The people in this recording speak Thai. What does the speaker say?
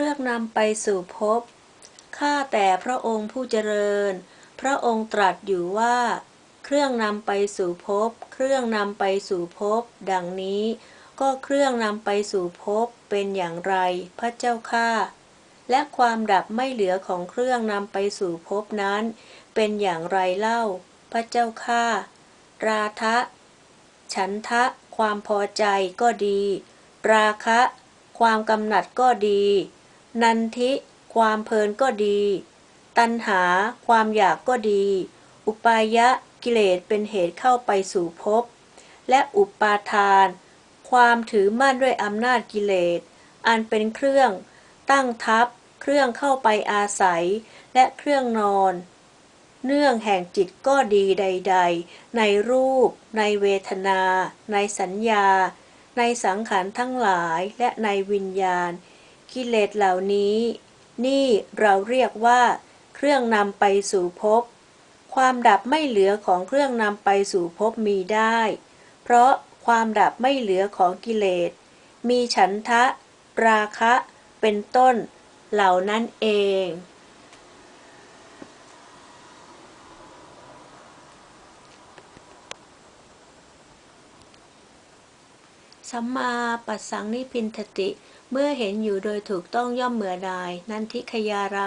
รื่องนำไปสู่ภพ ข้าแต่พระองค์ผู้เจริญ พระองค์ตรัสอยู่ว่า เครื่องนำไปสู่ภพ เครื่องนำไปสู่ภพ ดังนี้ ก็เครื่องนำไปสู่ภพเป็นอย่างไร พระเจ้าข้าและความดับไม่เหลือของเครื่องนำไปสู่ภพนั้น เป็นอย่างไรเล่า พระเจ้าข้าราทะ ฉันทะ ความพอใจก็ดี ราคะ ความกำหนัดก็ดี นันทิความเพลินก็ดี ตัณหาความอยากก็ดี อุปายะกิเลสเป็นเหตุเข้าไปสู่ภพ และอุปาทาน ความถือมั่นด้วยอำนาจกิเลส อันเป็นเครื่อง ตั้งทับเครื่องเข้าไปอาศัย และเครื่องนอน เนื่องแห่งจิตก็ดีใด ๆ ในรูป ในเวทนา ในสัญญา ในสังขารทั้งหลายและในวิญญาณ กิเลสเหล่านี้ นี่เราเรียกว่า เครื่องนำไปสู่ภพ ความดับไม่เหลือของเครื่องนำไปสู่ภพมีได้ เพราะความดับไม่เหลือของกิเลส มีฉันทะ ราคะ เป็นต้น เหล่านั้นเอง สัมมาปัสสังนิพินทติ เมื่อเห็นอยู่โดยถูกต้องย่อมเหมือดาย นันทิขยารา